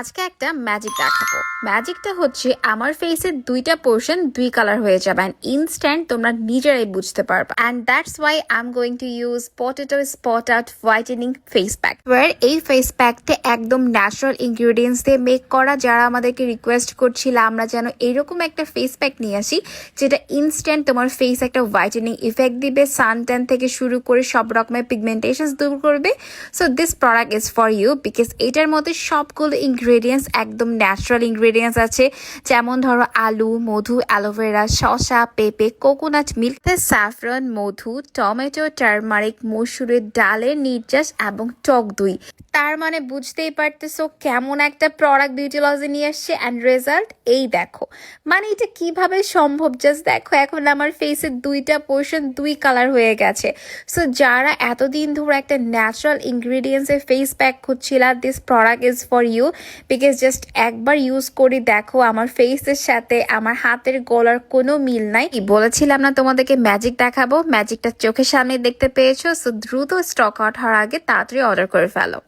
আজকে একটা ম্যাজিক দেখাবো। ম্যাজিকটা হচ্ছে আমার ফেসের দুইটা পোর্শন দুই কালার হয়ে যাবে অ্যান্ড ইনস্ট্যান্ট তোমরা নিজেরাই বুঝতে পারবে। And that's why I am going to use potato spot out whitening face pack war এই ফেস প্যাকটা একদম ন্যাচারাল ইনগ্রিডিয়েন্টস দিয়ে মেক করা। যারা আমাদেরকে রিকোয়েস্ট করছিল, আমরা যেন এরকম একটা ফেস প্যাক নিয়ে আসি, যেটা ইনস্ট্যান্ট তোমার ফেস একটা হোয়াইটেনিং ইফেক্ট দিবে সান ট্যান থেকে শুরু করে সব রকমের পিগমেন্টেশন দূর করবে। So this product is for you because এটার মধ্যে সবগুলো ইনগ্রেডিয়েন্টস একদম ন্যাচারাল ইনগ্রেডিয়েন্টস আছে। যেমন ধরো আলু, মধু অ্যালোভেরা শসা, পেঁপে কোকোনাট মিল্ক স্যাফরন মধু টমেটো টারমারিক মসুরের ডালের নির্যাস এবং টক দই। তার মানে বুঝতেই পারতেছো কেমন একটা প্রোডাক্ট বিউটি লজে নিয়ে আসছে অ্যান্ড রেজাল্ট এই দেখো। মানে এটা কীভাবে সম্ভব? জাস্ট দেখো, এখন আমার ফেসের দুইটা পোর্শন দুই কালার হয়ে গেছে। সো যারা এতদিন ধরে একটা ন্যাচারাল ইনগ্রিডিয়েন্টসের ফেস প্যাক খুঁজছিল this product is for you because just একবার ইউজ করি, দেখো আমার ফেসের সাথে, আমার হাতের গলার কোনো মিল নাই। বলেছিলাম না তোমাদেরকে? ম্যাজিক দেখাবো। ম্যাজিকটা চোখের সামনে দেখতে পেয়েছ সো দ্রুত স্টক আউট হওয়ার আগে তাড়াতাড়ি অর্ডার করে ফেলো।